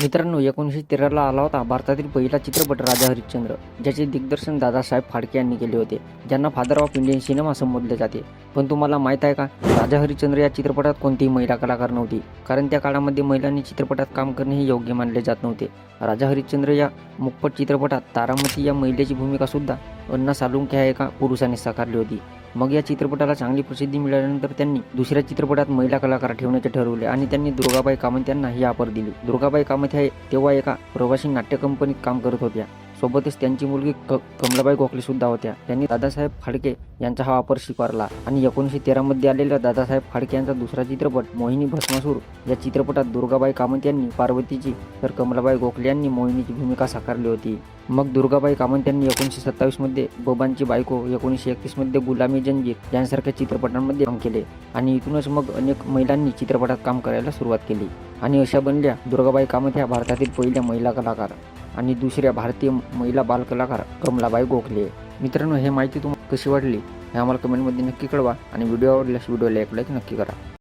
मित्रांनो एकोणीसशे तेराला आला होता भारतातील पहिला चित्रपट राजा हरिश्चंद्र ज्याचे दिग्दर्शन दादासाहेब फाडके यांनी केले होते ज्यांना फादर ऑफ इंडियन सिनेमा संबोधले जाते. पण तुम्हाला माहीत आहे का राजा हरिश्चंद्र या चित्रपटात कोणतीही महिला कलाकार नव्हती कारण त्या काळामध्ये महिलांनी चित्रपटात काम करणे हे योग्य मानले जात नव्हते. राजा हरिश्चंद्र या मुकपट चित्रपटात तारामती या महिलेची भूमिका सुद्धा अण्णा सालुंके ह्या एका पुरुषाने साकारली होती. मग या चित्रपटाला चांगली प्रसिद्धी मिळाल्यानंतर त्यांनी दुसऱ्या चित्रपटात महिला कलाकार ठेवण्याचे ठरवले आणि त्यांनी दुर्गाबाई कामत यांना ही ऑफर दिली. दुर्गाबाई कामत हे तेव्हा एका प्रवासी नाट्य कंपनीत काम करत होत्या. सोबतच त्यांची मुलगी क कमलाबाई गोखले सुद्धा होत्या. त्यांनी दादासाहेब फाडके यांचा हा वापर स्वीकारला. आणि एकोणीसशे तेरामध्ये आलेला दादासाहेब फाडके यांचा दुसरा चित्रपट मोहिनी भस्मासूर या चित्रपटात दुर्गाबाई कामत यांनी पार्वतीची तर कमलाबाई गोखले यांनी मोहिनीची भूमिका साकारली होती. मग दुर्गाबाई कामत यांनी एकोणीसशे सत्तावीसमध्ये बबांची बायको एकोणीसशे एकतीसमध्ये गुलामी जंजीर यांसारख्या चित्रपटांमध्ये काम केले. आणि इथूनच मग अनेक महिलांनी चित्रपटात काम करायला सुरुवात केली. आणि अशा बनल्या दुर्गाबाई कामत ह्या भारतातील पहिल्या महिला कलाकार. आणि दुसऱ्या भारतीय महिला बालकलाकार कमलाबाई गोखले. मित्रांनो हे माहिती तुम्हाला कशी वाटली हे आम्हाला कमेंटमध्ये नक्की कळवा आणि व्हिडिओ आवडल्यास व्हिडिओला एक लाईक नक्की करा.